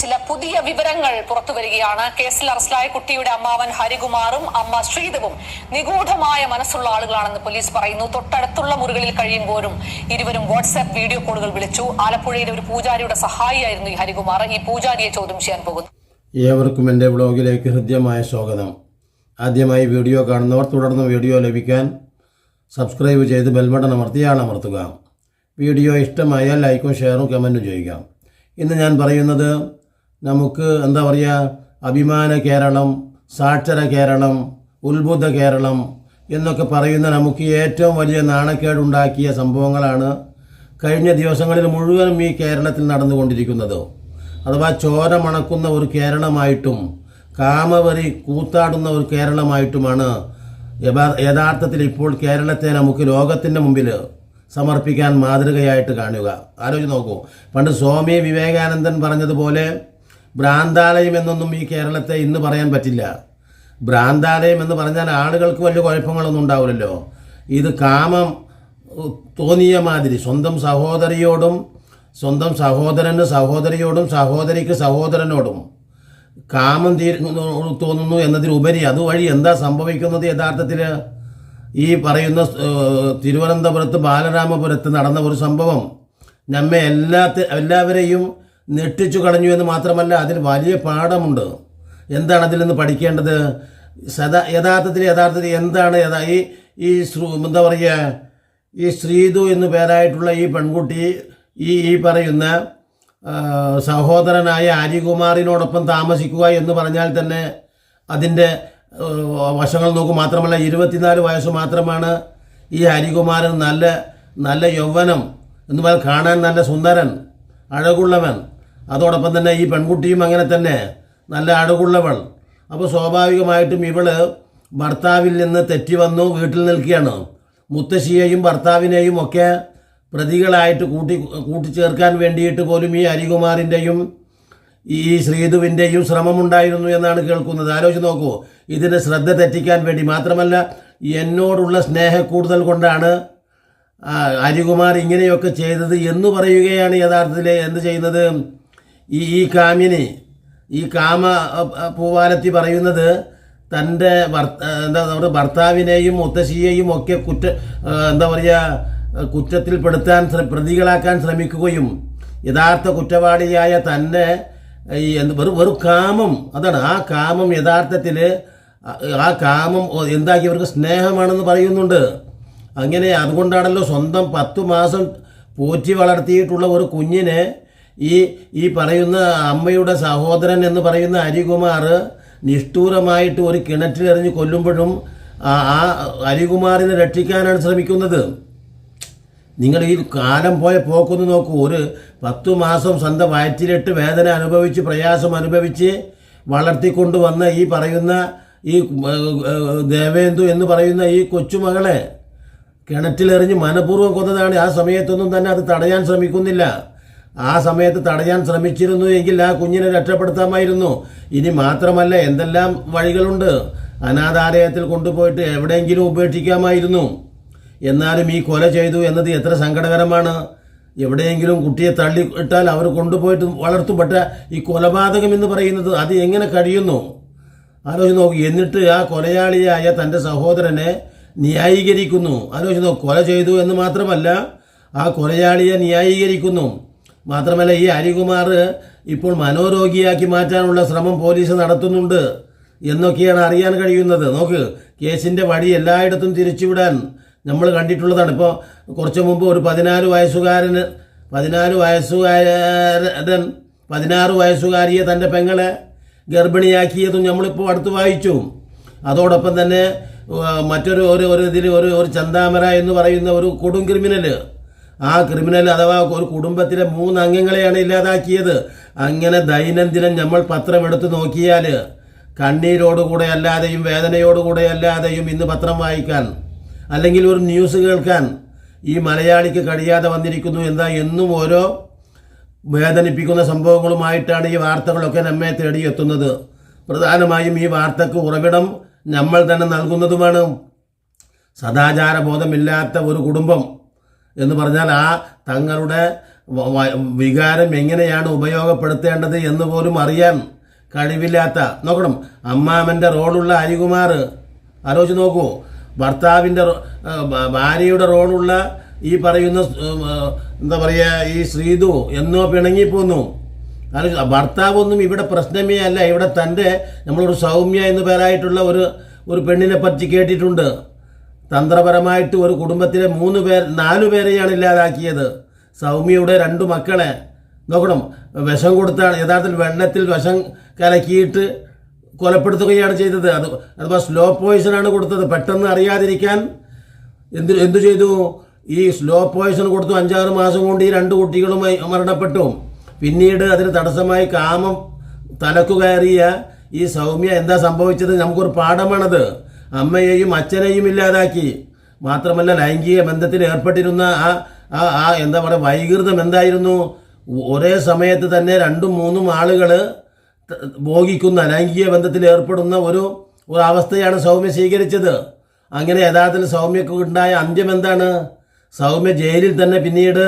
ചില പുതിയ വിവരങ്ങൾ പുറത്തു വരികയാണ്. കേസിൽ അറസ്റ്റിലായ കുട്ടിയുടെ അമ്മാവൻ ഹരികുമാറും അമ്മ ശ്രീധവും നിഗൂഢമായ മനസ്സുള്ള ആളുകളാണെന്ന് പോലീസ് പറയുന്നു. തൊട്ടടുത്തുള്ള മുറികളിൽ കഴിയുമ്പോഴും ഇരുവരും വാട്സ്ആപ്പ് വീഡിയോ കോളുകൾ വിളിച്ചു. ആലപ്പുഴയിലെ ഒരു പൂജാരിയുടെ സഹായിയായിരുന്നു ഈ ഹരികുമാർ. ഈ പൂജാരിയെ ചോദ്യം ചെയ്യാൻ പോകുന്നു. ഏവർക്കും എന്റെ ബ്ലോഗിലേക്ക് ഹൃദ്യമായ സ്വാഗതം. ആദ്യമായി വീഡിയോ കാണുന്നവർ തുടർന്ന് വീഡിയോ ലഭിക്കാൻ സബ്സ്ക്രൈബ് ചെയ്ത് ബെൽബട്ടൺ അമർത്തി അമർത്തുക. വീഡിയോ ഇഷ്ടമായാൽ ലൈക്കും ഷെയറും കമന്റും ചെയ്യുക. ഇന്ന് ഞാൻ പറയുന്നത് നമുക്ക് എന്താ പറയുക അഭിമാന കേരളം സാക്ഷര കേരളം ഉത്ബുദ്ധ കേരളം എന്നൊക്കെ പറയുന്ന നമുക്ക് ഏറ്റവും വലിയ നാണക്കേടുണ്ടാക്കിയ സംഭവങ്ങളാണ് കഴിഞ്ഞ ദിവസങ്ങളിൽ മുഴുവനും ഈ കേരളത്തിൽ നടന്നുകൊണ്ടിരിക്കുന്നത്. അഥവാ ചോര മണക്കുന്ന ഒരു കേരളമായിട്ടും കാമവരി കൂത്താടുന്ന ഒരു കേരളമായിട്ടുമാണ് യഥാ- യഥാർത്ഥത്തിൽ ഇപ്പോൾ കേരളത്തെ നമുക്ക് ലോകത്തിന്റെ മുമ്പിൽ സമർപ്പിക്കാൻ മാതൃകയായിട്ട് കാണുക. ആലോചിച്ച് നോക്കൂ. പണ്ട് സ്വാമി വിവേകാനന്ദൻ പറഞ്ഞതുപോലെ ഭ്രാന്താലയം എന്നൊന്നും ഈ കേരളത്തെ ഇന്ന് പറയാൻ പറ്റില്ല. ഭ്രാന്താലയം എന്ന് പറഞ്ഞാൽ ആളുകൾക്ക് വലിയ കുഴപ്പങ്ങളൊന്നും ഉണ്ടാവില്ലല്ലോ. ഇത് കാമം തോന്നിയ മാതിരി. സ്വന്തം സഹോദരിയോടും സ്വന്തം സഹോദരന് സഹോദരിയോടും സഹോദരിക്ക് സഹോദരനോടും കാമം തീരുന്നു തോന്നുന്നു എന്നതിലുപരി അതുവഴി എന്താ സംഭവിക്കുന്നത് യഥാർത്ഥത്തിൽ ഈ പറയുന്ന തിരുവനന്തപുരത്ത് ബാലരാമപുരത്ത് നടന്ന ഒരു സംഭവം നമ്മെ എല്ലാ എല്ലാവരെയും ഞെട്ടിച്ചു കളഞ്ഞു എന്ന് മാത്രമല്ല അതിൽ വലിയ പാഠമുണ്ട്. എന്താണ് അതിൽ നിന്ന് പഠിക്കേണ്ടത്? സദാ യഥാർത്ഥത്തിൽ യഥാർത്ഥത്തിൽ എന്താണ് യഥാ ഈ ഈ എന്താ പറയുക ഈ ശ്രീതു എന്നു പേരായിട്ടുള്ള ഈ പെൺകുട്ടി ഈ ഈ പറയുന്ന സഹോദരനായ അരികുമാറിനോടൊപ്പം താമസിക്കുക എന്ന് പറഞ്ഞാൽ തന്നെ അതിന്റെ വശങ്ങൾ നോക്കും മാത്രമല്ല ഇരുപത്തിനാല് വയസ്സ് മാത്രമാണ് ഈ ഹരികുമാരൻ നല്ല നല്ല യൗവനം എന്ന് പറഞ്ഞാൽ കാണാൻ നല്ല സുന്ദരൻ അഴകുള്ളവൻ. അതോടൊപ്പം തന്നെ ഈ പെൺകുട്ടിയും അങ്ങനെ തന്നെ നല്ല അഴകുള്ളവൾ. അപ്പോൾ സ്വാഭാവികമായിട്ടും ഇവൾ ഭർത്താവിൽ നിന്ന് തെറ്റി വന്നു വീട്ടിൽ നിൽക്കുകയാണ്. മുത്തശ്ശിയെയും ഭർത്താവിനെയും ഒക്കെ പ്രതികളായിട്ട് കൂട്ടി കൂട്ടിച്ചേർക്കാൻ വേണ്ടിയിട്ട് പോലും ഈ ഹരികുമാറിന്റെയും ഈ ശ്രീധുവിന്റെയും ശ്രമമുണ്ടായിരുന്നു എന്നാണ് കേൾക്കുന്നത്. ആലോചിച്ച് നോക്കൂ ഇതിന് ശ്രദ്ധ തെറ്റിക്കാൻ വേണ്ടി മാത്രമല്ല എന്നോടുള്ള സ്നേഹക്കൂടുതൽ കൊണ്ടാണ് അരികുമാർ ഇങ്ങനെയൊക്കെ ചെയ്തത് എന്ന് പറയുകയാണ് യഥാർത്ഥത്തിൽ എന്ത് ചെയ്യുന്നത്? ഈ ഈ കാമിനി ഈ കാമ പൂവാലത്തി പറയുന്നത് തന്റെ ഭർത്ത എന്താ പറയുക ഭർത്താവിനെയും മുത്തശ്ശിയെയും ഒക്കെ കുറ്റ എന്താ പറയുക കുറ്റത്തിൽപ്പെടുത്താൻ പ്രതികളാക്കാൻ ശ്രമിക്കുകയും യഥാർത്ഥ കുറ്റവാളിയായ തന്നെ ഈ എന്ത് വെറും വെറും കാമം. അതാണ് ആ കാമം യഥാർത്ഥത്തിൽ ആ കാമം എന്താക്കിയവർക്ക് സ്നേഹമാണെന്ന് പറയുന്നുണ്ട്. അങ്ങനെ അതുകൊണ്ടാണല്ലോ സ്വന്തം പത്തു മാസം പോറ്റി വളർത്തിയിട്ടുള്ള ഒരു കുഞ്ഞിനെ ഈ ഈ പറയുന്ന അമ്മയുടെ സഹോദരൻ എന്ന് പറയുന്ന ഹരികുമാർ നിഷ്ഠൂരമായിട്ട് ഒരു കിണറ്റിലെറിഞ്ഞ് കൊല്ലുമ്പോഴും ആ ഹരികുമാറിനെ രക്ഷിക്കാനാണ് ശ്രമിക്കുന്നത്. നിങ്ങൾ ഈ കാലം പോയ പോക്കൊന്ന് നോക്കൂ. ഒരു പത്തു മാസം സ്വന്തം വയറ്റിലിട്ട് വേദന അനുഭവിച്ച് പ്രയാസം അനുഭവിച്ച് വളർത്തിക്കൊണ്ടുവന്ന ഈ പറയുന്ന ഈ ദേവേന്ദു എന്ന് പറയുന്ന ഈ കൊച്ചുമകളെ കിണറ്റിലെറിഞ്ഞ് മനഃപൂർവം കൊന്നതാണ്. ആ സമയത്തൊന്നും തന്നെ അത് തടയാൻ ശ്രമിക്കുന്നില്ല. ആ സമയത്ത് തടയാൻ ശ്രമിച്ചിരുന്നു എങ്കിൽ ആ കുഞ്ഞിനെ രക്ഷപ്പെടുത്താമായിരുന്നു. ഇനി മാത്രമല്ല എന്തെല്ലാം വഴികളുണ്ട്? അനാഥാലയത്തിൽ കൊണ്ടുപോയിട്ട് എവിടെയെങ്കിലും ഉപേക്ഷിക്കാമായിരുന്നു. എന്നാലും ഈ കൊല ചെയ്തു എന്നത് എത്ര സങ്കടകരമാണ്. എവിടെയെങ്കിലും കുട്ടിയെ തള്ളി ഇട്ടാൽ അവർ കൊണ്ടുപോയിട്ട് വളർത്തുപ്പെട്ട ഈ കൊലപാതകം എന്ന് പറയുന്നത് അത് എങ്ങനെ കഴിയുന്നു? ആലോചിച്ച് നോക്കൂ എന്നിട്ട് ആ കൊലയാളിയായ തന്റെ സഹോദരനെ ന്യായീകരിക്കുന്നു. ആലോചിച്ച് നോക്കൂ കൊല ചെയ്തു എന്ന് മാത്രമല്ല ആ കൊലയാളിയെ ന്യായീകരിക്കുന്നു. മാത്രമല്ല ഈ ഹരികുമാർ ഇപ്പോൾ മനോരോഗിയാക്കി മാറ്റാനുള്ള ശ്രമം പോലീസ് നടത്തുന്നുണ്ട് എന്നൊക്കെയാണ് അറിയാൻ കഴിയുന്നത്. നോക്ക് കേസിന്റെ വഴി എല്ലായിടത്തും തിരിച്ചുവിടാൻ നമ്മൾ കണ്ടിട്ടുള്ളതാണ്. ഇപ്പോൾ കുറച്ച് മുമ്പ് ഒരു പതിനാല് വയസ്സുകാരന് പതിനാല് വയസ്സുകാരൻ പതിനാറ് വയസ്സുകാരിയെ തന്റെ പെങ്ങളെ ഗർഭിണിയാക്കിയതും നമ്മളിപ്പോൾ അടുത്ത് വായിച്ചു. അതോടൊപ്പം തന്നെ മറ്റൊരു ഒരു ഒരു ഇതിൽ ഒരു ഒരു ചന്താമര എന്ന് പറയുന്ന ഒരു കൊടും ക്രിമിനൽ ആ ക്രിമിനൽ അഥവാ ഒരു കുടുംബത്തിലെ മൂന്ന് അംഗങ്ങളെയാണ് ഇല്ലാതാക്കിയത്. അങ്ങനെ ദൈനംദിനം നമ്മൾ പത്രമെടുത്ത് നോക്കിയാൽ കണ്ണീരോടുകൂടെ അല്ലാതെയും വേദനയോടുകൂടെ അല്ലാതെയും ഇന്ന് പത്രം വായിക്കാൻ അല്ലെങ്കിൽ ഒരു ന്യൂസ് കേൾക്കാൻ ഈ മലയാളിക്ക് കഴിയാതെ വന്നിരിക്കുന്നു എന്താ? എന്നും ഓരോ വേദനിപ്പിക്കുന്ന സംഭവങ്ങളുമായിട്ടാണ് ഈ വാർത്തകളൊക്കെ നമ്മെ തേടിയെത്തുന്നത്. പ്രധാനമായും ഈ വാർത്തക്ക് ഉറവിടം നമ്മൾ തന്നെ നൽകുന്നതുമാണ്. സദാചാര ബോധമില്ലാത്ത ഒരു കുടുംബം എന്ന് പറഞ്ഞാൽ ആ തങ്ങളുടെ വികാരം എങ്ങനെയാണ് ഉപയോഗപ്പെടുത്തേണ്ടത് എന്ന് പോലും അറിയാൻ കഴിവില്ലാത്ത നോക്കണം അമ്മാമന്റെ റോളുള്ള അരികുമാർ ആലോചിച്ച് നോക്കൂ ഭർത്താവിന്റെ ഭാര്യയുടെ റോളുള്ള ഈ പറയുന്ന എന്താ പറയുക ഈ ശ്രീതു എന്നോ പിണങ്ങിപ്പോന്നു. അത് ഭർത്താവൊന്നും ഇവിടെ പ്രശ്നമേ അല്ല. ഇവിടെ തന്റെ നമ്മളൊരു സൗമ്യ എന്ന് പേരായിട്ടുള്ള ഒരു ഒരു പെണ്ണിനെ പറ്റി കേട്ടിട്ടുണ്ട്. തന്ത്രപരമായിട്ട് ഒരു കുടുംബത്തിലെ മൂന്ന് പേർ നാലു പേരെയാണ് ഇല്ലാതാക്കിയത്. സൗമ്യയുടെ രണ്ടു മക്കളെ. നോക്കണം വിഷം കൊടുത്താണ്. യഥാർത്ഥത്തിൽ വെള്ളത്തിൽ വിഷം കലക്കിയിട്ട് കൊലപ്പെടുത്തുകയാണ് ചെയ്തത്. അത് അഥവാ സ്ലോ പോയിസൺ ആണ് കൊടുത്തത്. പെട്ടെന്ന് അറിയാതിരിക്കാൻ എന്ത് എന്തു ചെയ്തു? ഈ സ്ലോ പോയിസൺ കൊടുത്തു. അഞ്ചാറ് മാസം കൊണ്ട് ഈ രണ്ട് കുട്ടികളുമായി മരണപ്പെട്ടു. പിന്നീട് അതിന് തടസ്സമായി കാമം തലക്കു കയറിയ ഈ സൗമ്യ എന്താ സംഭവിച്ചത്? നമുക്കൊരു പാഠമാണത്. അമ്മയെയും അച്ഛനെയും ഇല്ലാതാക്കി. മാത്രമല്ല ലൈംഗിക ബന്ധത്തിൽ ഏർപ്പെട്ടിരുന്ന ആ ആ ആ എന്താ പറയുക വൈകൃതം എന്തായിരുന്നു? ഒരേ സമയത്ത് തന്നെ രണ്ടും മൂന്നും ആളുകൾ ഭോഗിക്കുന്ന ലൈംഗിക ബന്ധത്തിൽ ഏർപ്പെടുന്ന ഒരു ഒരു അവസ്ഥയാണ് സൗമ്യ സ്വീകരിച്ചത്. അങ്ങനെ യഥാർത്ഥത്തിൽ സൗമ്യക്ക് ഉണ്ടായ അന്ത്യം എന്താണ്? സൗമ്യ ജയിലിൽ തന്നെ പിന്നീട്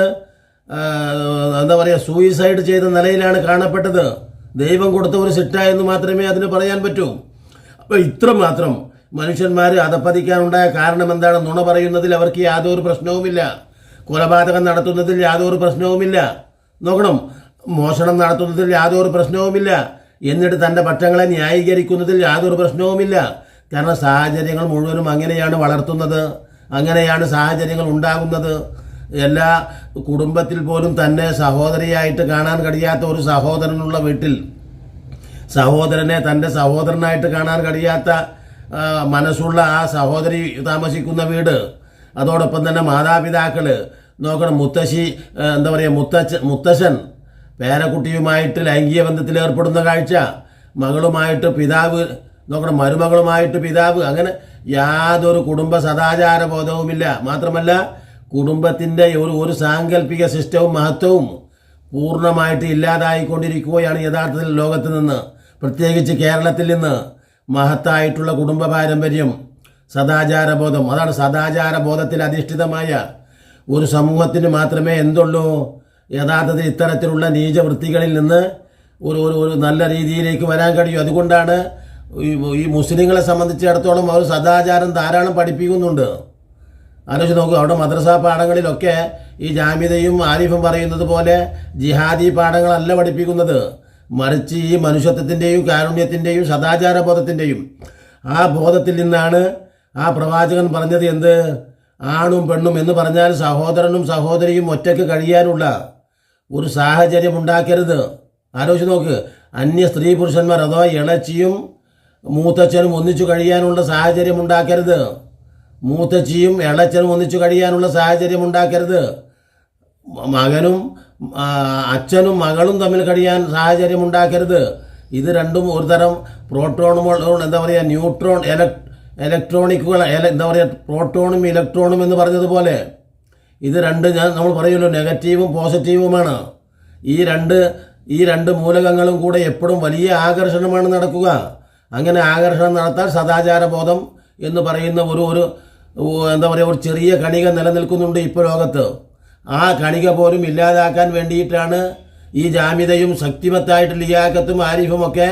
എന്താ പറയുക സൂയിസൈഡ് ചെയ്ത നിലയിലാണ് കാണപ്പെട്ടത്. ദൈവം കൊടുത്ത ഒരു എന്ന് മാത്രമേ അതിന് പറയാൻ പറ്റൂ. അപ്പോൾ ഇത്രമാത്രം മനുഷ്യന്മാർ അധപ്പതിക്കാനുണ്ടായ കാരണം എന്താണ്? നുണ പറയുന്നതിൽ അവർക്ക് യാതൊരു പ്രശ്നവുമില്ല. കൊലപാതകം നടത്തുന്നതിൽ യാതൊരു പ്രശ്നവുമില്ല. നോക്കണം മോഷണം നടത്തുന്നതിൽ യാതൊരു പ്രശ്നവുമില്ല. എന്നിട്ട് തന്റെ പക്ഷങ്ങളെ ന്യായീകരിക്കുന്നതിൽ യാതൊരു പ്രശ്നവുമില്ല. കാരണം സാഹചര്യങ്ങൾ മുഴുവനും അങ്ങനെയാണ് വളർത്തുന്നത്. അങ്ങനെയാണ് സാഹചര്യങ്ങൾ ഉണ്ടാകുന്നത്. എല്ലാ കുടുംബത്തിൽ പോലും തന്നെ സഹോദരിയായിട്ട് കാണാൻ കഴിയാത്ത ഒരു സഹോദരനുള്ള വീട്ടിൽ സഹോദരനെ തന്റെ സഹോദരനായിട്ട് കാണാൻ കഴിയാത്ത മനസ്സുള്ള ആ സഹോദരി താമസിക്കുന്ന വീട്. അതോടൊപ്പം തന്നെ മാതാപിതാക്കൾ നോക്കണം മുത്തശ്ശി എന്താ പറയുക മുത്തച്ഛൻ മുത്തശ്ശൻ പേരക്കുട്ടിയുമായിട്ട് ലൈംഗിക ബന്ധത്തിൽ ഏർപ്പെടുന്ന കാഴ്ച മകളുമായിട്ട് പിതാവ് നോക്കണം മരുമകളുമായിട്ട് പിതാവ് അങ്ങനെ യാതൊരു കുടുംബ സദാചാര ബോധവുമില്ല. മാത്രമല്ല കുടുംബത്തിന്റെ ഒരു ഒരു സാങ്കല്പിക സിസ്റ്റവും മഹത്വവും പൂർണമായിട്ട് ഇല്ലാതായിക്കൊണ്ടിരിക്കുകയാണ് യഥാർത്ഥത്തിൽ ലോകത്ത് നിന്ന്. പ്രത്യേകിച്ച് കേരളത്തിൽ നിന്ന് മഹത്തായിട്ടുള്ള കുടുംബ പാരമ്പര്യം സദാചാര സദാചാരബോധം അതാണ് സദാചാരബോധത്തിൽ അധിഷ്ഠിതമായ ഒരു സമൂഹത്തിന് മാത്രമേ എന്തുള്ളൂ? യഥാർത്ഥത്തിൽ ഇത്തരത്തിലുള്ള നീചവൃത്തികളിൽ നിന്ന് ഒരു ഒരു ഒരു നല്ല രീതിയിലേക്ക് വരാൻ കഴിയും. അതുകൊണ്ടാണ് ഈ മുസ്ലിങ്ങളെ സംബന്ധിച്ചിടത്തോളം അവർ സദാചാരം ധാരാളം പഠിപ്പിക്കുന്നുണ്ട്. ആലോചിച്ച് നോക്കുക അവിടെ മദ്രസ പാഠങ്ങളിലൊക്കെ ഈ ജാമ്യതയും ആരിഫും പറയുന്നത് പോലെ ജിഹാദി പാഠങ്ങളല്ല പഠിപ്പിക്കുന്നത്. മറിച്ച് ഈ മനുഷ്യത്വത്തിന്റെയും കാരുണ്യത്തിന്റെയും സദാചാര ബോധത്തിന്റെയും ആ ബോധത്തിൽ നിന്നാണ് ആ പ്രവാചകൻ പറഞ്ഞത് എന്ത്? ആണും പെണ്ണും എന്ന് പറഞ്ഞാൽ സഹോദരനും സഹോദരിയും ഒറ്റയ്ക്ക് കഴിയാനുള്ള ഒരു സാഹചര്യം ഉണ്ടാക്കരുത്. ആലോചിച്ച് നോക്ക്. അന്യ സ്ത്രീ പുരുഷന്മാർ അഥവാ ഇളച്ചിയും മൂത്തച്ഛനും ഒന്നിച്ചു കഴിയാനുള്ള സാഹചര്യം ഉണ്ടാക്കരുത്. മൂത്തച്ചിയും ഇളച്ചനും ഒന്നിച്ചു കഴിയാനുള്ള സാഹചര്യം ഉണ്ടാക്കരുത്. മകനും അച്ഛനും മകളും തമ്മിൽ കഴിയാൻ സാഹചര്യം ഉണ്ടാക്കരുത്. ഇത് രണ്ടും ഒരു തരം പ്രോട്ടോണുകൾ എന്താ പറയുക ന്യൂട്രോൺ എലക്ട്രോണിക്കുകൾ എന്താ പറയുക പ്രോട്ടോണും ഇലക്ട്രോണും എന്ന് പറഞ്ഞതുപോലെ. ഇത് രണ്ട് ഞാൻ നമ്മൾ പറയുമല്ലോ നെഗറ്റീവും പോസിറ്റീവുമാണ്. ഈ രണ്ട് ഈ രണ്ട് മൂലകങ്ങളും കൂടെ എപ്പോഴും വലിയ ആകർഷണമാണ് നടക്കുക. അങ്ങനെ ആകർഷണം നടത്താൻ സദാചാര ബോധം എന്ന് പറയുന്ന ഒരു ഒരു എന്താ പറയുക ഒരു ചെറിയ കണിക നിലനിൽക്കുന്നുണ്ട് ഇപ്പോൾ ലോകത്ത്. ആ കണിക പോലും ഇല്ലാതാക്കാൻ വേണ്ടിയിട്ടാണ് ഈ ജാമ്യതയും ശക്തിമത്തായിട്ട് ലിയാക്കത്തും ആരിഫും ഒക്കെ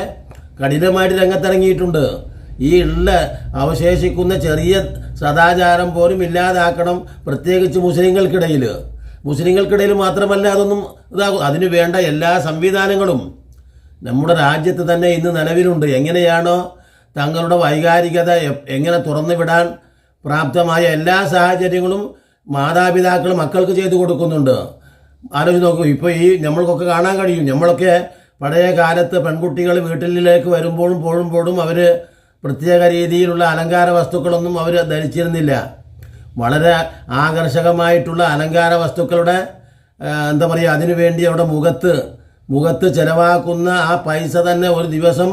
കഠിനമായിട്ട് രംഗത്തിറങ്ങിയിട്ടുണ്ട്. ഈ ഉള്ള അവശേഷിക്കുന്ന ചെറിയ സദാചാരം പോലും ഇല്ലാതാക്കണം പ്രത്യേകിച്ച് മുസ്ലിങ്ങൾക്കിടയിൽ മുസ്ലിങ്ങൾക്കിടയിൽ മാത്രമല്ല അതൊന്നും ഇതാകും അതിന് വേണ്ട എല്ലാ സംവിധാനങ്ങളും. നമ്മുടെ രാജ്യത്ത് തന്നെ ഇന്ന് നിലവിലുണ്ട്. എങ്ങനെയാണോ തങ്ങളുടെ വൈകാരികത എങ്ങനെ തുറന്നു വിടാൻ പ്രാപ്തമായ എല്ലാ സാഹചര്യങ്ങളും മാതാപിതാക്കൾ മക്കൾക്ക് ചെയ്തു കൊടുക്കുന്നുണ്ട്. ആലോചിച്ച് നോക്കും ഇപ്പോൾ ഈ നമ്മൾക്കൊക്കെ കാണാൻ കഴിയും. നമ്മളൊക്കെ പഴയ കാലത്ത് പെൺകുട്ടികൾ വീട്ടിലേക്ക് വരുമ്പോഴും പോഴുമ്പോഴും അവർ പ്രത്യേക രീതിയിലുള്ള അലങ്കാര വസ്തുക്കളൊന്നും അവർ ധരിച്ചിരുന്നില്ല. വളരെ ആകർഷകമായിട്ടുള്ള അലങ്കാര വസ്തുക്കളുടെ എന്താ പറയുക അതിനുവേണ്ടി അവിടെ മുഖത്ത് മുഖത്ത് ചിലവാക്കുന്ന ആ പൈസ തന്നെ ഒരു ദിവസം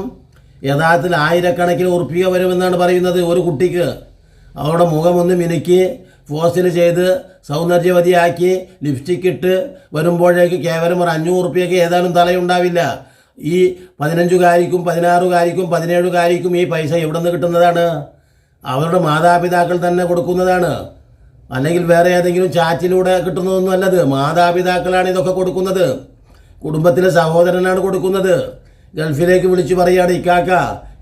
യഥാർത്ഥത്തിൽ ആയിരക്കണക്കിന് ഉറപ്പിക വരുമെന്നാണ് പറയുന്നത് ഒരു കുട്ടിക്ക്. അവരുടെ മുഖമൊന്ന് മിനുക്കി ഫോസിൽ ചെയ്ത് സൗന്ദര്യവതിയാക്കി ലിപ്സ്റ്റിക് ഇട്ട് വരുമ്പോഴേക്ക് കേവലം ഒരു അഞ്ഞൂറ് ഉറുപ്പിയൊക്കെ ഏതായാലും തലയുണ്ടാവില്ല. ഈ പതിനഞ്ചുകാരിക്കും പതിനാറുകാരിക്കും പതിനേഴുകാരിക്കും ഈ പൈസ എവിടെ നിന്ന് കിട്ടുന്നതാണ്? അവരുടെ മാതാപിതാക്കൾ തന്നെ കൊടുക്കുന്നതാണ്. അല്ലെങ്കിൽ വേറെ ഏതെങ്കിലും ചാറ്റിലൂടെ കിട്ടുന്നതൊന്നും അല്ലത്. മാതാപിതാക്കളാണ് ഇതൊക്കെ കൊടുക്കുന്നത്. കുടുംബത്തിലെ സഹോദരനാണ് കൊടുക്കുന്നത്. ഗൾഫിലേക്ക് വിളിച്ചു പറയാണ് ഇക്കാക്ക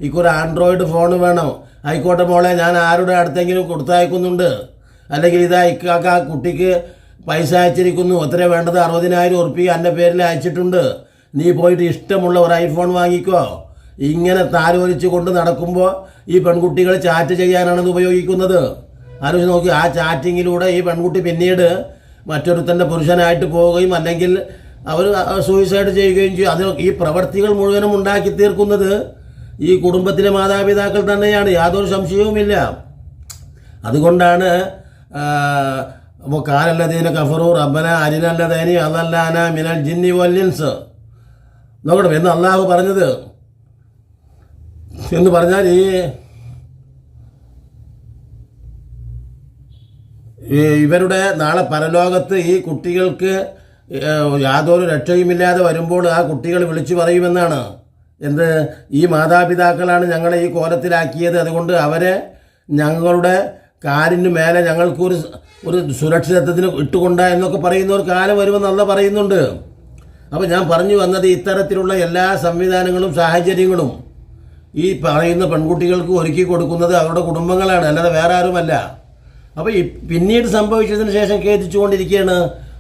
ഇക്കൊരു ആൻഡ്രോയിഡ് ഫോൺ വേണം. ആയിക്കോട്ടെ മോളെ ഞാൻ ആരുടെ അടുത്തെങ്കിലും കൊടുത്തയക്കുന്നുണ്ട്. അല്ലെങ്കിൽ ഇതാ ഇക്കാക്ക കുട്ടിക്ക് പൈസ അയച്ചിരിക്കുന്നു. എത്ര വേണ്ടത്? അറുപതിനായിരം ഉറുപ്പിക എന്റെ പേരിൽ അയച്ചിട്ടുണ്ട്. നീ പോയിട്ട് ഇഷ്ടമുള്ള ഒരു ഐഫോൺ വാങ്ങിക്കോ. ഇങ്ങനെ താരോലിച്ച് കൊണ്ട് നടക്കുമ്പോൾ ഈ പെൺകുട്ടികൾ ചാറ്റ് ചെയ്യാനാണ് ഉപയോഗിക്കുന്നത്. ആലോചിച്ച് നോക്കി ആ ചാറ്റിങ്ങിലൂടെ ഈ പെൺകുട്ടി പിന്നീട് മറ്റൊരുത്തന്റെ പുരുഷനായിട്ട് പോവുകയും അല്ലെങ്കിൽ അവർ സൂയിസൈഡ് ചെയ്യുകയും ചെയ്യും. അതിൽ ഈ പ്രവർത്തികൾ മുഴുവനും ഉണ്ടാക്കി തീർക്കുന്നത് ഈ കുടുംബത്തിലെ മാതാപിതാക്കൾ തന്നെയാണ്. യാതൊരു സംശയവുമില്ല. അതുകൊണ്ടാണ് അപ്പോൾ കാലല്ലതീന കഫറു റബ്ബന അരിനല്ലതേനി അതല്ലാന മിനൽ ജിന്നി വല്യൻസ് നോക്കണം എന്ന് അള്ളാഹു പറഞ്ഞത്? എന്ന് പറഞ്ഞാൽ ഈ ഇവരുടെ നാളെ പരലോകത്ത് ഈ കുട്ടികൾക്ക് യാതൊരു രക്ഷയുമില്ലാതെ വരുമ്പോൾ ആ കുട്ടികൾ വിളിച്ചു പറയുമെന്നാണ്. എന്ത്? ഈ മാതാപിതാക്കളാണ് ഞങ്ങളെ ഈ കോലത്തിലാക്കിയത്. അതുകൊണ്ട് അവരെ ഞങ്ങളുടെ കാലിന് മേലെ ഞങ്ങൾക്കൊരു ഒരു സുരക്ഷിതത്വത്തിന് ഇട്ടുകൊണ്ട എന്നൊക്കെ പറയുന്ന ഒരു കാലം വരുമെന്ന് അല്ല പറയുന്നുണ്ട്. അപ്പോൾ ഞാൻ പറഞ്ഞു വന്നത് ഇത്തരത്തിലുള്ള എല്ലാ സംവിധാനങ്ങളും സാഹചര്യങ്ങളും ഈ പറയുന്ന പെൺകുട്ടികൾക്ക് ഒരുക്കി കൊടുക്കുന്നത് അവരുടെ കുടുംബങ്ങളാണ് അല്ലാതെ വേറെ ആരുമല്ല. അപ്പോൾ ഈ പിന്നീട് സംഭവിച്ചതിന് ശേഷം ഖേദിച്ചുകൊണ്ടിരിക്കുകയാണ്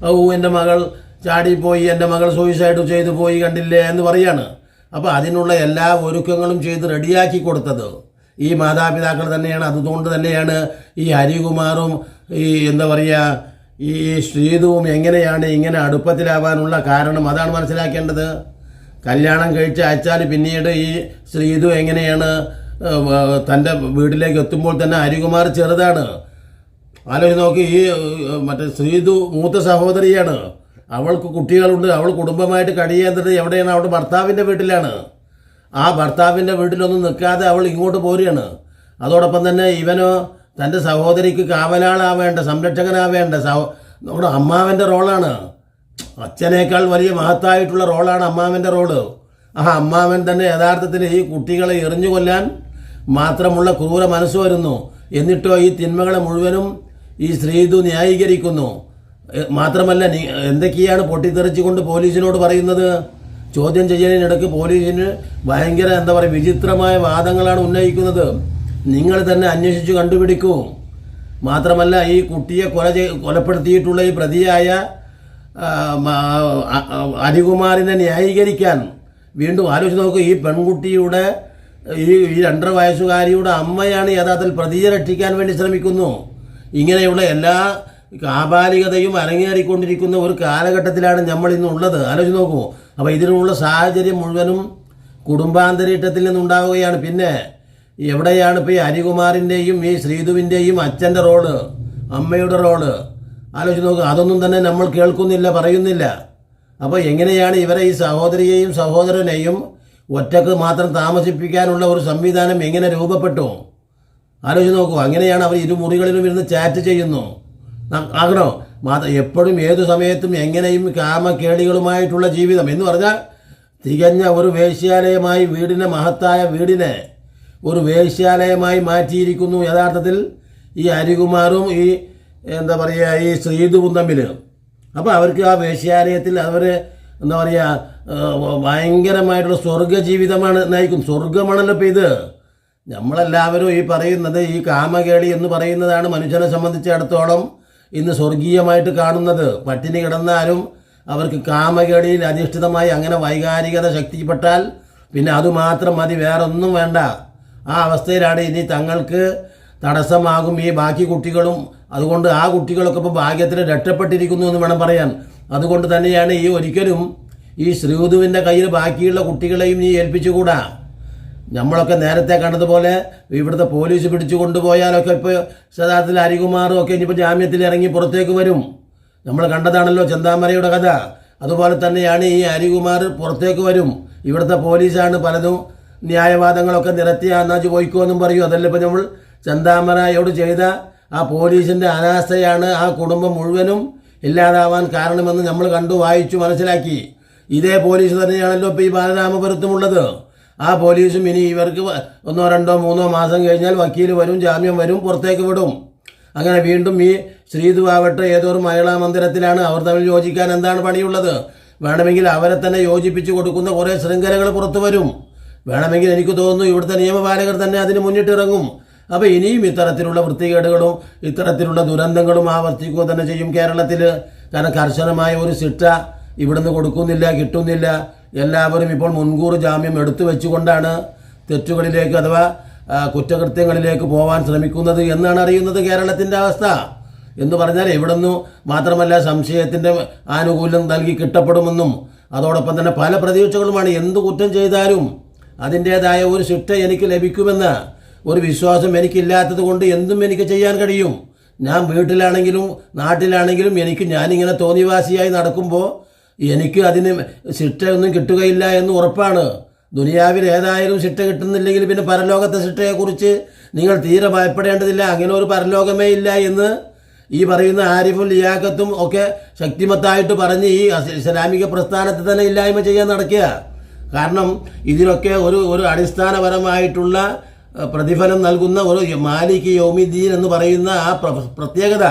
ഓ എന്റെ മകൾ ചാടിപ്പോയി എന്റെ മകൾ സൂയിസൈഡ് ചെയ്തു പോയി കണ്ടില്ലേ? എന്ന് പറയാണ്. അപ്പോൾ അതിനുള്ള എല്ലാ ഒരുക്കങ്ങളും ചെയ്ത് റെഡിയാക്കി കൊടുത്തത് ഈ മാതാപിതാക്കൾ തന്നെയാണ്. അതുകൊണ്ട് തന്നെയാണ് ഈ ഹരികുമാറും ഈ എന്താ പറയുക ഈ ശ്രീതുവും എങ്ങനെയാണ് ഇങ്ങനെ അടുപ്പത്തിലാവാനുള്ള കാരണം അതാണ് മനസ്സിലാക്കേണ്ടത്. കല്യാണം കഴിച്ച് അയച്ചാൽ പിന്നീട് ഈ ശ്രീതു എങ്ങനെയാണ് തന്റെ വീട്ടിലേക്ക് എത്തുമ്പോൾ തന്നെ ഹരികുമാർ ചെറുതാണ്. ആലോചിച്ച് നോക്കി ഈ മറ്റേ ശ്രീതു മൂത്ത സഹോദരിയാണ്. അവൾക്ക് കുട്ടികളുണ്ട് അവൾ കുടുംബമായിട്ട് കഴിയേണ്ടത് എവിടെയാണ്? അവളുടെ ഭർത്താവിന്റെ വീട്ടിലാണ്. ആ ഭർത്താവിന്റെ വീട്ടിലൊന്നും നിൽക്കാതെ അവൾ ഇങ്ങോട്ട് പോരുകയാണ്. അതോടൊപ്പം തന്നെ ഇവനോ തന്റെ സഹോദരിക്ക് കാവലാളാവേണ്ട സംരക്ഷകനാവേണ്ട സഹോ നമ്മുടെ അമ്മാവന്റെ റോളാണ്. അച്ഛനേക്കാൾ വലിയ മഹത്തായിട്ടുള്ള റോളാണ് അമ്മാവന്റെ റോൾ. ആ അമ്മാവൻ തന്നെ യഥാർത്ഥത്തിൽ ഈ കുട്ടികളെ എറിഞ്ഞു കൊല്ലാൻ മാത്രമുള്ള ക്രൂര മനസ്സ് വരുന്നു. എന്നിട്ടോ ഈ തിന്മകളെ മുഴുവനും ഈ ശ്രീതു ന്യായീകരിക്കുന്നു. മാത്രമല്ല എന്തൊക്കെയാണ് പൊട്ടിത്തെറിച്ചുകൊണ്ട് പോലീസിനോട് പറയുന്നത്? ചോദ്യം ചെയ്യലിനിടക്ക് പോലീസിന് ഭയങ്കര എന്താ പറയുക വിചിത്രമായ വാദങ്ങളാണ് ഉന്നയിക്കുന്നത്. നിങ്ങൾ തന്നെ അന്വേഷിച്ചു കണ്ടുപിടിക്കൂ. മാത്രമല്ല ഈ കുട്ടിയെ കൊല കൊലപ്പെടുത്തിയിട്ടുള്ള ഈ പ്രതിയായ അരികുമാറിനെ ന്യായീകരിക്കാൻ വീണ്ടും ആലോചിച്ച് നോക്കൂ ഈ പെൺകുട്ടിയുടെ ഈ ഈ രണ്ടര വയസ്സുകാരിയുടെ അമ്മയാണ് യഥാർത്ഥത്തിൽ പ്രതിയെ രക്ഷിക്കാൻ വേണ്ടി ശ്രമിക്കുന്നു. ഇങ്ങനെയുള്ള എല്ലാ കാബാലികതയും അരങ്ങേറിക്കൊണ്ടിരിക്കുന്ന ഒരു കാലഘട്ടത്തിലാണ് നമ്മൾ ഇന്നുള്ളത് ആലോചിച്ച് നോക്കൂ. അപ്പോൾ ഇതിനുള്ള സാഹചര്യം മുഴുവനും കുടുംബാന്തരീക്ഷത്തിൽ നിന്നുണ്ടാവുകയാണ്. പിന്നെ എവിടെയാണ് ഇപ്പോൾ ഈ ഹരികുമാറിന്റെയും ഈ ശ്രീധുവിന്റെയും അച്ഛന്റെ റോൾ? അമ്മയുടെ റോൾ? ആലോചിച്ച് നോക്കുക അതൊന്നും തന്നെ നമ്മൾ കേൾക്കുന്നില്ല പറയുന്നില്ല. അപ്പോൾ എങ്ങനെയാണ് ഇവരെ ഈ സഹോദരിയെയും സഹോദരനെയും ഒറ്റയ്ക്ക് മാത്രം താമസിപ്പിക്കാനുള്ള ഒരു സംവിധാനം എങ്ങനെ രൂപപ്പെട്ടു? ആലോചിച്ച് നോക്കൂ അങ്ങനെയാണ് അവർ ഇരു മുറികളിലും ഇരുന്ന് ചാറ്റ് ചെയ്യുന്നു. ആകണോ? മാത്രം എപ്പോഴും ഏതു സമയത്തും എങ്ങനെയും കാമക്കേളികളുമായിട്ടുള്ള ജീവിതം. എന്ന് പറഞ്ഞാൽ തികഞ്ഞ ഒരു വേശ്യാലയമായി വീടിനെ മഹത്തായ വീടിനെ ഒരു വേശ്യാലയമായി മാറ്റിയിരിക്കുന്നു യഥാർത്ഥത്തിൽ ഈ ഹരികുമാറും ഈ എന്താ പറയുക ഈ ശ്രീതുവും തമ്മിൽ അപ്പോൾ അവർക്ക് ആ വേശ്യാലയത്തിൽ അവർ എന്താ പറയുക ഭയങ്കരമായിട്ടുള്ള സ്വർഗ ജീവിതമാണ് നയിക്കും. സ്വർഗമാണല്ലോ ഇപ്പോൾ ഇത്. നമ്മളെല്ലാവരും ഈ പറയുന്നത് ഈ കാമകേളി എന്ന് പറയുന്നതാണ് മനുഷ്യനെ സംബന്ധിച്ചിടത്തോളം ഇന്ന് സ്വർഗീയമായിട്ട് കാണുന്നത്. പട്ടിണി കിടന്നാലും അവർക്ക് കാമകേളിയിൽ അധിഷ്ഠിതമായി അങ്ങനെ വൈകാരികത ശക്തിപ്പെട്ടാൽ പിന്നെ അതുമാത്രം മതി വേറൊന്നും വേണ്ട. ആ അവസ്ഥയിലാണ് ഇനി തങ്ങൾക്ക് തടസ്സമാകും ഈ ബാക്കി കുട്ടികളും. അതുകൊണ്ട് ആ കുട്ടികളൊക്കെ ഇപ്പോൾ ഭാഗ്യത്തിന് രക്ഷപ്പെട്ടിരിക്കുന്നു എന്ന് വേണം പറയാൻ. അതുകൊണ്ട് തന്നെയാണ് ഈ ഒരിക്കലും ഈ ശ്രീധുവിന്റെ കയ്യിൽ ബാക്കിയുള്ള കുട്ടികളെയും നീ ഏൽപ്പിച്ചുകൂടാ. നമ്മളൊക്കെ നേരത്തെ കണ്ടതുപോലെ ഇവിടുത്തെ പോലീസ് പിടിച്ചു കൊണ്ടുപോയാലൊക്കെ ഇപ്പോൾ സദാത്തിൽ ഹരികുമാറും ഒക്കെ ഇനിയിപ്പോൾ ജാമ്യത്തിൽ ഇറങ്ങി പുറത്തേക്ക് വരും. നമ്മൾ കണ്ടതാണല്ലോ ചെന്താമരയുടെ കഥ. അതുപോലെ തന്നെയാണ് ഈ ഹരികുമാർ പുറത്തേക്ക് വരും. ഇവിടുത്തെ പോലീസാണ് പലതും ന്യായവാദങ്ങളൊക്കെ നിരത്തി അന്നാച്ച് പോയിക്കോ എന്നും പറയും. അതല്ല ഇപ്പം നമ്മൾ ചന്താമരായോട് ചെയ്ത ആ പോലീസിന്റെ അനാസ്ഥയാണ് ആ കുടുംബം മുഴുവനും ഇല്ലാതാവാൻ കാരണമെന്ന് നമ്മൾ കണ്ടു വായിച്ചു മനസ്സിലാക്കി. ഇതേ പോലീസ് തന്നെയാണല്ലോ ഇപ്പോൾ ഈ ബാലരാമപുരത്തുമുള്ളത് ആ പോലീസും ഇനി ഇവർക്ക് ഒന്നോ രണ്ടോ മൂന്നോ മാസം കഴിഞ്ഞാൽ വക്കീൽ വരും ജാമ്യം വരും പുറത്തേക്ക് വിടും. അങ്ങനെ വീണ്ടും ഈ ശ്രീതു ആവട്ടെ ഏതോ ഒരു മഹിളാ മന്ദിരത്തിലാണ് അവർ തമ്മിൽ യോജിക്കാൻ എന്താണ് പണിയുള്ളത്? വേണമെങ്കിൽ അവരെ തന്നെ യോജിപ്പിച്ചു കൊടുക്കുന്ന കുറേ ശൃംഖലകൾ പുറത്തു വരും. വേണമെങ്കിൽ എനിക്ക് തോന്നുന്നു ഇവിടുത്തെ നിയമപാലകർ തന്നെ അതിന് മുന്നിട്ടിറങ്ങും. അപ്പോൾ ഇനിയും ഇത്തരത്തിലുള്ള വൃത്തികേടുകളും ഇത്തരത്തിലുള്ള ദുരന്തങ്ങളും ആവർത്തിക്കുക തന്നെ ചെയ്യും കേരളത്തിൽ കാരണം കർശനമായ ഒരു ശിക്ഷ ഇവിടുന്ന് കൊടുക്കുന്നില്ല കിട്ടുന്നില്ല. എല്ലാവരും ഇപ്പോൾ മുൻകൂർ ജാമ്യം എടുത്തു വെച്ചുകൊണ്ടാണ് തെറ്റുകളിലേക്ക് അഥവാ കുറ്റകൃത്യങ്ങളിലേക്ക് പോകാൻ ശ്രമിക്കുന്നത് എന്നാണ് അറിയുന്നത് കേരളത്തിന്റെ അവസ്ഥ. എന്ന് പറഞ്ഞാൽ ഇവിടുന്ന് മാത്രമല്ല സംശയത്തിന്റെ ആനുകൂല്യം നൽകി കിട്ടപ്പെടുമെന്നും അതോടൊപ്പം തന്നെ പല പ്രതീക്ഷകളുമാണ്. എന്ത് കുറ്റം ചെയ്താലും അതിന്റേതായ ഒരു ശിക്ഷ എനിക്ക് ലഭിക്കുമെന്ന് ഒരു വിശ്വാസം എനിക്കില്ലാത്തത് കൊണ്ട് എന്തും എനിക്ക് ചെയ്യാൻ കഴിയും. ഞാൻ വീട്ടിലാണെങ്കിലും നാട്ടിലാണെങ്കിലും എനിക്ക് ഞാനിങ്ങനെ തോന്നിവാസിയായി നടക്കുമ്പോൾ എനിക്ക് അതിന് ശിക്ഷയൊന്നും കിട്ടുകയില്ല എന്ന് ഉറപ്പാണ്. ദുനിയാവിൽ ഏതായാലും ശിക്ഷ കിട്ടുന്നില്ലെങ്കിൽ പിന്നെ പരലോകത്തെ ശിക്ഷയെക്കുറിച്ച് നിങ്ങൾ തീരെ ഭയപ്പെടേണ്ടതില്ല. അങ്ങനെ ഒരു പരലോകമേ ഇല്ല എന്ന് ഈ പറയുന്ന ആരിഫും ലിയാക്കത്തും ഒക്കെ ശക്തിമത്തായിട്ട് പറഞ്ഞ് ഈ ഇസ്ലാമിക പ്രസ്ഥാനത്തെ തന്നെ ഇല്ലായ്മ ചെയ്യാൻ നടക്കുക. കാരണം ഇതിനൊക്കെ ഒരു ഒരു അടിസ്ഥാനപരമായിട്ടുള്ള പ്രതിഫലം നൽകുന്ന ഒരു മാലിക് യോമിദ്ദീൻ എന്ന് പറയുന്ന ആ പ്ര- പ്രത്യേകത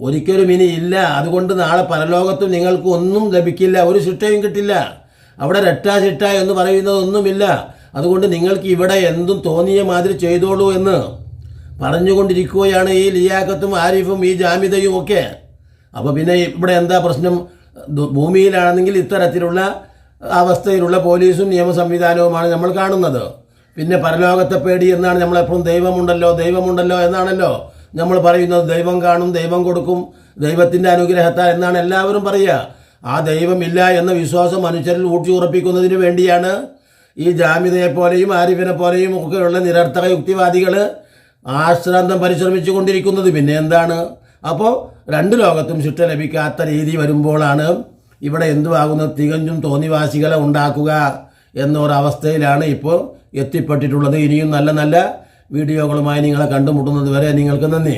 ഒരിക്കലും ഇനി ഇല്ല. അതുകൊണ്ട് നാളെ പരലോകത്തും നിങ്ങൾക്ക് ഒന്നും ലഭിക്കില്ല. ഒരു ശിക്ഷയും കിട്ടില്ല. അവിടെ രട്ടാ ചിട്ട എന്ന് പറയുന്നതൊന്നുമില്ല. അതുകൊണ്ട് നിങ്ങൾക്ക് ഇവിടെ എന്തും തോന്നിയ മാതിരി ചെയ്തോളൂ എന്ന് പറഞ്ഞുകൊണ്ടിരിക്കുകയാണ് ഈ ലിയാക്കത്തും ആരിഫും ഈ ജാമ്യതയും ഒക്കെ. അപ്പോൾ പിന്നെ ഇവിടെ എന്താ പ്രശ്നം? ഭൂമിയിലാണെങ്കിൽ ഇത്തരത്തിലുള്ള അവസ്ഥയിലുള്ള പോലീസും നിയമ സംവിധാനവുമാണ് നമ്മൾ കാണുന്നത്. പിന്നെ പരലോകത്തെ പേടി എന്നാണ് നമ്മളെപ്പോഴും ദൈവമുണ്ടല്ലോ ദൈവമുണ്ടല്ലോ എന്നാണല്ലോ നമ്മൾ പറയുന്നത്. ദൈവം കാണും ദൈവം കൊടുക്കും ദൈവത്തിന്റെ അനുഗ്രഹത്താൽ എന്നാണ് എല്ലാവരും പറയുക. ആ ദൈവമില്ല എന്ന വിശ്വാസം മനുഷ്യരിൽ ഊട്ടി ഉറപ്പിക്കുന്നതിന് വേണ്ടിയാണ് ഈ ജാമ്യതയെപ്പോലെയും പോലെയും ആരിഫിനെ പോലെയും ഒക്കെയുള്ള നിരർത്ഥക യുക്തിവാദികൾ ആശ്രാന്തം പരിശ്രമിച്ചു കൊണ്ടിരിക്കുന്നത്. പിന്നെ എന്താണ്? അപ്പോൾ രണ്ട് ലോകത്തും ശിക്ഷ ലഭിക്കാത്ത രീതി വരുമ്പോഴാണ് ഇവിടെ എന്തുവാകുന്ന? തികഞ്ഞും തോന്നിവാസികളെ ഉണ്ടാക്കുക എന്നൊരവസ്ഥയിലാണ് ഇപ്പോൾ എത്തിപ്പെട്ടിട്ടുള്ളത്. ഇനിയും നല്ല നല്ല വീഡിയോകളുമായി നിങ്ങളെ കണ്ടുമുട്ടുന്നത് വരെ നിങ്ങൾക്ക് നന്ദി.